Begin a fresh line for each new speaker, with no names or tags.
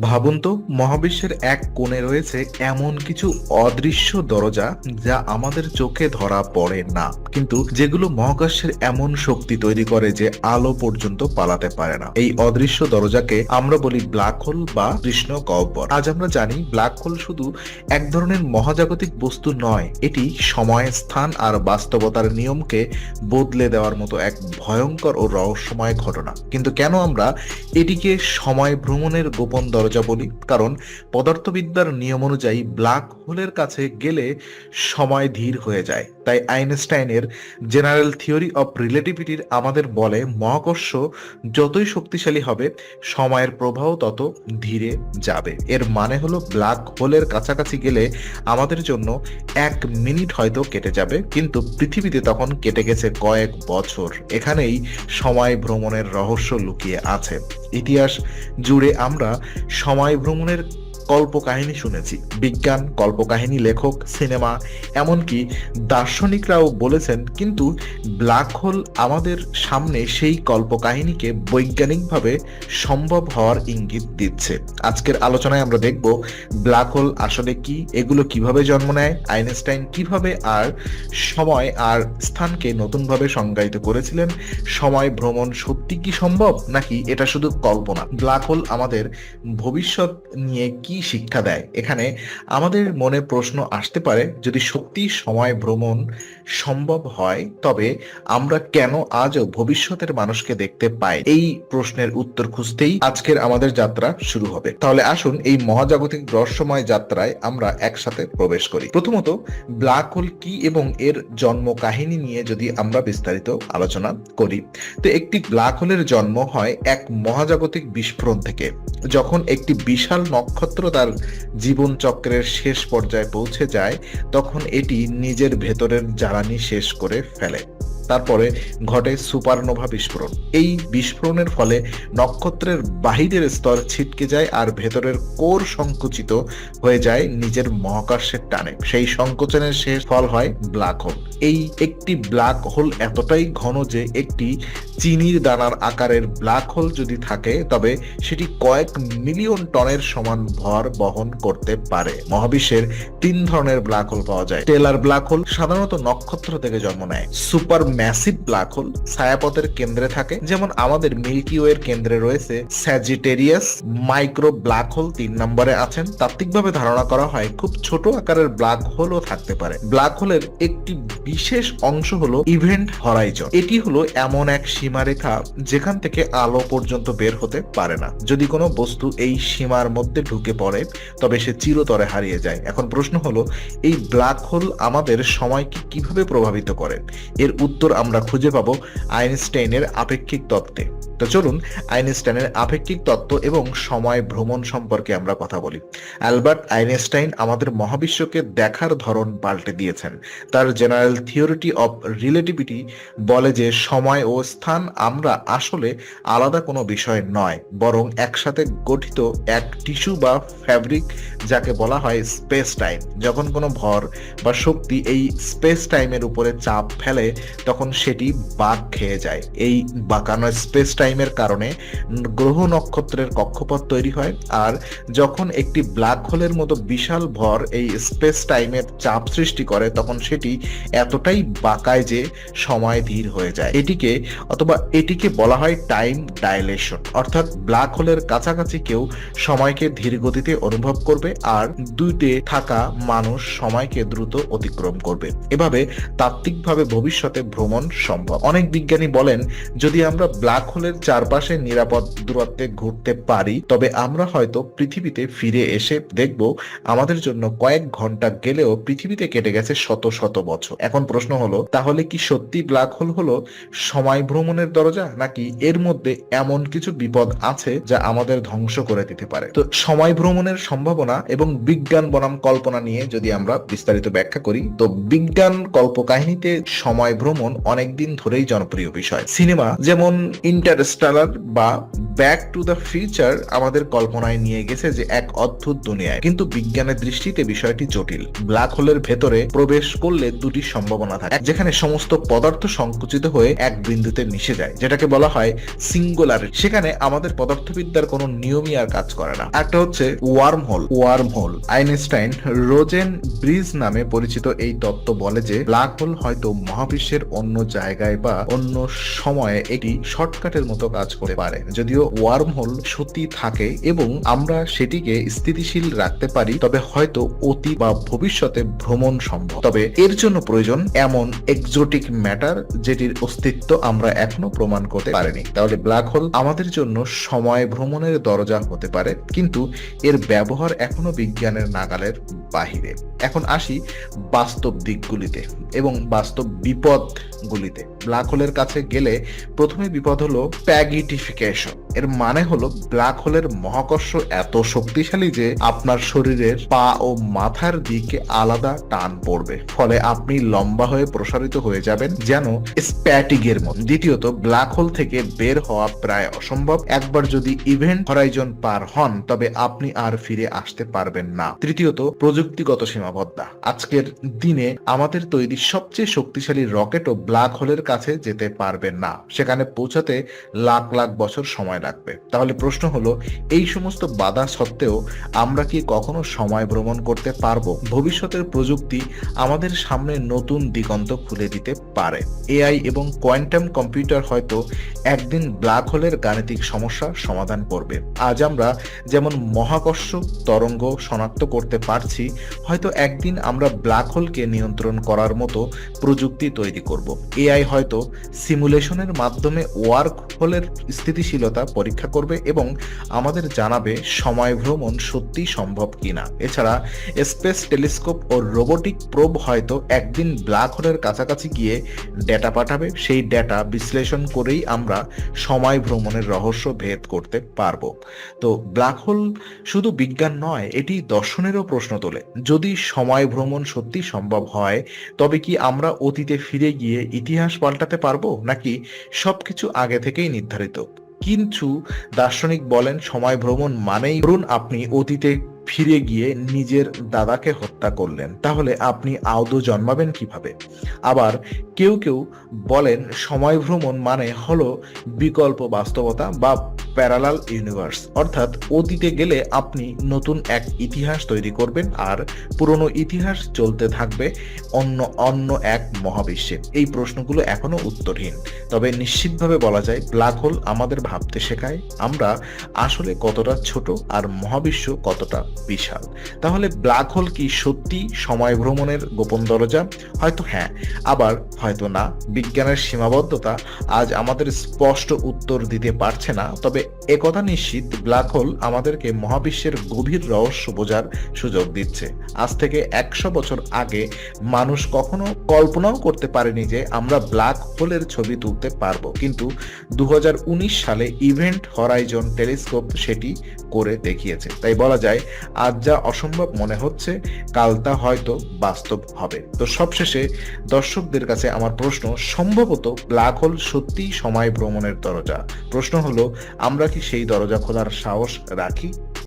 ভাবুন তো, মহাবিশ্বের এক কোণে রয়েছে এমন কিছু অদৃশ্য দরজা যা আমাদের চোখে ধরা পড়ে না। কিন্তু যেগুলো মহাকাশের এমন শক্তি তৈরি করে যে আলো পর্যন্ত পালাতে পারে না। এই অদৃশ্য দরজাকে আমরা বলি ব্ল্যাক হোল বা কৃষ্ণ গহ্বর আজ আমরা জানি ব্ল্যাক হোল শুধু এক ধরনের মহাজাগতিক বস্তু নয়, এটি সময় স্থান আর বাস্তবতার নিয়মকে বদলে দেওয়ার মতো এক ভয়ঙ্কর ও রহস্যময় ঘটনা। কিন্তু কেন আমরা এটিকে সময় ভ্রমণের গোপন দরজা বলি। কারণ পদার্থবিদ্যার নিয়ম অনুযায়ী ব্ল্যাক হোলের কাছে গেলে সময় ধীর হয়ে যায়। তাই আইনস্টাইনের জেনারেল থিওরি অফ রিলেটিভিটির আমাদের বলে, মহাকর্ষ যতই শক্তিশালী হবে, সময়ের প্রবাহ তত ধীরে যাবে। এর মানে হলো ব্ল্যাক হোলের কাছাকাছি গেলে আমাদের জন্য এক মিনিট হয়তো কেটে যাবে, কিন্তু পৃথিবীতে তখন কেটে গেছে কয়েক বছর। এখানেই সময় ভ্রমণের রহস্য লুকিয়ে আছে। ইতিহাস জুড়ে আমরা সময় ভ্রমণের কল্পকাহিনী শুনেছি। বিজ্ঞান, কল্পকাহিনী, লেখক, সিনেমা, এমনকি দার্শনিকরাও বলেছেন, কিন্তু ব্ল্যাক হোল আমাদের সামনে সেই কল্পকাহিনীকে বৈজ্ঞানিকভাবে সম্ভব হওয়ার ইঙ্গিত দিচ্ছে। আজকের আলোচনায় আমরা দেখব ব্ল্যাক হোল আসলে কি, এগুলো কীভাবে জন্ম নেয়, আইনস্টাইন কীভাবে আর সময় আর স্থানকে নতুনভাবে সংজ্ঞায়িত করেছিলেন, সময় ভ্রমণ সত্যি কি সম্ভব, নাকি এটা শুধু কল্পনা? ব্ল্যাক হোল আমাদের ভবিষ্যৎ নিয়ে কি শিক্ষা দেয়? এখানে আমাদের মনে প্রশ্ন আসতে পারে, যদি সত্যি সময় ভ্রমণ সম্ভব হয়, তবে আমরা কেন আজও ভবিষ্যতের মানুষকে দেখতে পাই? এই প্রশ্নের উত্তর খুঁজতেই আজকের আমাদের যাত্রা শুরু হবে। তাহলে আসুন এই মহাজাগতিক রহস্যময় যাত্রায় আমরা একসাথে প্রবেশ করি। প্রথমত ব্ল্যাক হোল কি এবং এর জন্ম কাহিনী নিয়ে যদি আমরা বিস্তারিত আলোচনা করি, তো একটি ব্ল্যাক হোলের জন্ম হয় এক মহাজাগতিক বিস্ফোরণ থেকে, যখন একটি বিশাল নক্ষত্র তার জীবন চক্রের শেষ পর্যায়ে পৌঁছে যায়, তখন এটি নিজের ভেতরের জ্বালানি শেষ করে ফেলে। তারপরে ঘটে সুপারনোভা বিস্ফোরণ। এই বিস্ফোরণের ফলে নক্ষত্রের বাহিরের স্তর ছিটকে যায় আর ভেতরের কোর সংকুচিত হয়ে যায় নিজের মহাকাশের টানে। সেই সংকোচনের শেষ ফল হয় ব্ল্যাক হোল। এই একটি ব্ল্যাক হোল এতটাই ঘন যে একটি চিনির দানার আকারের ব্ল্যাক হোল যদি থাকে, তবে সেটি কয়েক মিলিয়ন টনের সমান ভর বহন করতে পারে। মহাবিশ্বের তিন ধরনের ব্ল্যাক হোল পাওয়া যায়। টেলার ব্ল্যাক হোল সাধারণত নক্ষত্র থেকে জন্ম নেয়। সুপার ম্যাসিভ ব্ল্যাক হোল ছায়াপথের কেন্দ্রে থাকে, যেমন আমাদের মিল্কি ওয়ের কেন্দ্রে রয়েছে স্যাজিটেরিয়াস মাইক্রো ব্ল্যাক হোল তিন নম্বরে আছেন। তাত্ত্বিকভাবে ধারণা করা হয় খুব ছোট আকারের ব্ল্যাক হোলও থাকতে পারে। ব্ল্যাক হোলের একটি বিশেষ অংশ হলো ইভেন্ট হরাইজন। এটি হলো এমন এক সীমারেখা যেখান থেকে আলো পর্যন্ত বের হতে পারে না। যদি কোনো বস্তু এই সীমার মধ্যে ঢুকে পড়ে, তবে সে চিরতরে হারিয়ে যায়। এখন প্রশ্ন হলো, এই ব্ল্যাক হোল আমাদের সময়কে কীভাবে প্রভাবিত করে? এর উত্তর আমরা খুঁজে পাবো আইনস্টাইনের আপেক্ষিক তত্ত্বে। তো চলুন আইনস্টাইনের আপেক্ষিক তত্ত্ব এবং সময় ভ্রমণ সম্পর্কে আমরা কথা বলি। অ্যালবার্ট আইনস্টাইন আমাদের মহাবিশ্বকে দেখার ধরন পাল্টে দিয়েছেন। তার জেনারেল থিওরিটি অফ রিলেটিভিটি বলে যে, সময় ও স্থান আমরা আসলে আলাদা কোনো বিষয় নয়, বরং একসাথে গঠিত এক টিস্যু বা ফ্যাব্রিক যাকে বলা হয় স্পেস টাইম যখন কোনো ভর বা শক্তি এই স্পেস টাইমের উপরে চাপ ফেলে, তখন সেটি বাঁক খেয়ে যায়। এই বাঁকানো স্পেস টাইমের কারণে গ্রহ নক্ষত্রের কক্ষপথ তৈরি হয় আর যখন একটি ব্ল্যাক হোলের মতো বিশাল ভর এই স্পেস টাইমের চাপ সৃষ্টি করে, তখন সেটি এতটাই বাঁকায় যে সময় ধীর হয়ে যায়। এটিকে অথবা এটিকে বলা হয় টাইম ডাইলেশন অর্থাৎ ব্ল্যাক হোলের কাছাকাছি কেউ সময়কে ধীর গতিতে অনুভব করবে আর দুইতে থাকা মানুষ সময়কে দ্রুত অতিক্রম করবে। এভাবে তাত্ত্বিকভাবে ভবিষ্যতে ভ্রমণ সম্ভব। অনেক বিজ্ঞানী বলেন, যদি আমরা ব্ল্যাক হোলের চারপাশে নিরাপদ দূরত্বে ঘুরতে পারি, তবে আমরা হয়তো পৃথিবীতে ফিরে এসে দেখব আমাদের জন্য কয়েক ঘণ্টা গেলেও পৃথিবীতে কেটে গেছে শত শত বছর। এখন প্রশ্ন হলো, তাহলে কি সত্যি ব্ল্যাক হোল হলো সময় ভ্রমণের দরজা, নাকি এর মধ্যে এমন কিছু বিপদ আছে যা আমাদের ধ্বংস করে দিতে পারে? তো সময় ভ্রমণের সম্ভাবনা এবং বিজ্ঞান বনাম কল্পনা নিয়ে যদি আমরা বিস্তারিত ব্যাখ্যা করি, তো বিজ্ঞান কল্পকাহিনীতে সময় ভ্রমণ অনেকদিন ধরেই জনপ্রিয় বিষয়। সিনেমা, যেমন ইন্টার ইন্টারস্টেলার বা ব্যাক টু দ্য ফিউচার আমাদের কল্পনায় নিয়ে গেছে যে এক অদ্ভুত দুনিয়ায়। কিন্তু বিজ্ঞানের দৃষ্টিতে বিষয়টি জটিল। ব্ল্যাক হোলের ভেতরে প্রবেশ করলে দুটি সম্ভাবনা থাকে, যেখানে সমস্ত পদার্থ সংকুচিত হয়ে এক বিন্দুতে মিশে যায়, যেটাকে বলা হয় সিঙ্গুলার সেখানে আমাদের পদার্থবিদ্যার কোনো নিয়মই আর কাজ করে না। একটা হচ্ছে wormhole wormhole Einstein Rosen bridge নামে পরিচিত এই তত্ত্ব বলে যে ব্ল্যাক হোল হয়তো মহাবিশ্বের অন্য জায়গায় বা অন্য সময়ে একটি শর্টকাটের মতো কাজ করতে পারে। যদিও ওয়ার্ম হোল সত্যি থাকে এবং আমরা সেটিকে স্থিতিশীল রাখতে পারি, তবে হয়তো অতি বা ভবিষ্যতে ভ্রমণ সম্ভব। তবে এর জন্য প্রয়োজন এমন এক্সোটিক ম্যাটার যেটির অস্তিত্ব আমরা এখনও প্রমাণ করতে পারিনি। তাহলে ব্ল্যাক হোল আমাদের জন্য সময় ভ্রমণের দরজা হতে পারে, কিন্তু এর ব্যবহার এখনও বিজ্ঞানের নাগালের বাহিরে। এখন আসি বাস্তব দিকগুলিতে এবং বাস্তব বিপদগুলিতে। ব্ল্যাক হোলের কাছে গেলে প্রথমে বিপদ হলো প্যাগিটিফিকেশন এর মানে হলো ব্ল্যাক হোলের মহাকর্ষ এত শক্তিশালী যে আপনার শরীরের পা ও মাথার দিকে আলাদা টান পড়বে। ফলে আপনি লম্বা হয়ে প্রসারিত হয়ে যাবেন যেন স্প্যাটিগের মতো। দ্বিতীয়ত ব্ল্যাক হোল থেকে বের হওয়া প্রায় অসম্ভব। একবার যদি ইভেন্ট হরাইজন পার হন, তবে আপনি আর ফিরে আসতে পারবেন না। তৃতীয়ত, প্রযুক্তিগত সীমাবদ্ধতা। আজকের দিনে আমাদের তৈরি সবচেয়ে শক্তিশালী রকেটও ব্ল্যাক হোলের কাছে যেতে পারবে না। সেখানে পৌঁছাতে লাখ লাখ বছর সময় লাগবে। তাহলে প্রশ্ন হলো, এই সমস্ত বাধা সত্ত্বেও আমরা কি কখনো সময় ভ্রমণ করতে পারব? ভবিষ্যতের প্রযুক্তি আমাদের সামনে নতুন দিগন্ত খুলে দিতে পারে। এআই এবং কোয়ান্টাম কম্পিউটার হয়তো একদিন ব্ল্যাক হোলের গাণিতিক সমস্যা সমাধান করবে। আজ আমরা যেমন মহাকর্ষ তরঙ্গ শনাক্ত করতে পারছি, হয়তো একদিন আমরা ব্ল্যাক হোলকে নিয়ন্ত্রণ করার মতো প্রযুক্তি তৈরি করব। এআই হয়তো সিমুলেশনের মাধ্যমে ওয়ার্ক হোলের স্থিতিশীলতা পরীক্ষা করবে এবং আমাদের জানাবে সময় ভ্রমণ সত্যি সম্ভব কিনা। এছাড়া স্পেস টেলিস্কোপ ও রোবোটিক প্রোব হয়তো একদিন ব্ল্যাক হোলের কাছাকাছি গিয়ে ডেটা পাঠাবে। সেই ডেটা বিশ্লেষণ করেই আমরা সময় ভ্রমণের রহস্য ভেদ করতে পারব। তো ব্ল্যাক হোল শুধু বিজ্ঞান নয়, এটি দর্শনেরও প্রশ্ন তোলে। যদি সময় ভ্রমণ সত্যি সম্ভব হয়, তবে কি আমরা অতীতে ফিরে গিয়ে ইতিহাস পাল্টাতে পারব? নাকি সবকিছু আগে থেকেই নির্ধারিত। কিন্তু দার্শনিক বলেন, সময় ভ্রমণ মানেই ধরুন আপনি অতীতে ফিরে গিয়ে নিজের দাদাকে হত্যা করলেন, তাহলে আপনি আদৌ জন্মাবেন কীভাবে? আবার কেউ কেউ বলেন, সময় ভ্রমণ মানে হলো বিকল্প বাস্তবতা বা প্যারালাল ইউনিভার্স অর্থাৎ অতীতে গেলে আপনি নতুন এক ইতিহাস তৈরি করবেন আর পুরনো ইতিহাস চলতে থাকবে অন্য অন্য এক মহাবিশ্বে। এই প্রশ্নগুলো এখনও উত্তরহীন। তবে নিশ্চিতভাবে বলা যায় ব্ল্যাক হোল আমাদের ভাবতে শেখায় আমরা আসলে কতটা ছোট আর মহাবিশ্ব কতটা বিশাল। তাহলে ব্ল্যাক হোল কি সত্যি সময় ভ্রমণের গোপন দরজা? হয়তো হ্যাঁ আবার হয়তো না। বিজ্ঞানের সীমাবদ্ধতা আজ আমাদের স্পষ্ট উত্তর দিতে পারছে না, তবে একথা নিশ্চিত, ব্ল্যাক হোল আমাদেরকে মহাবিশ্বের গভীর রহস্য বোঝার সুযোগ দিচ্ছে। আজ থেকে একশো বছর আগে মানুষ কখনো কল্পনাও করতে পারেনি যে আমরা ব্ল্যাক হোলের ছবি তুলতে পারব। কিন্তু দু হাজার উনিশ সালে ইভেন্ট হরাইজন টেলিস্কোপ সেটি করে দেখিয়েছে। তাই বলা যায়, আজ যা অসম্ভব মনে হচ্ছে, কাল তা হয়তো বাস্তব হবে। তো সবশেষে দর্শকদের কাছে আমার প্রশ্ন, সম্ভবত ব্ল্যাক হোল সত্যিই সময় ভ্রমণের দরজা? প্রশ্ন হলো, আমরা কি সেই দরজা খোলার সাহস রাখি?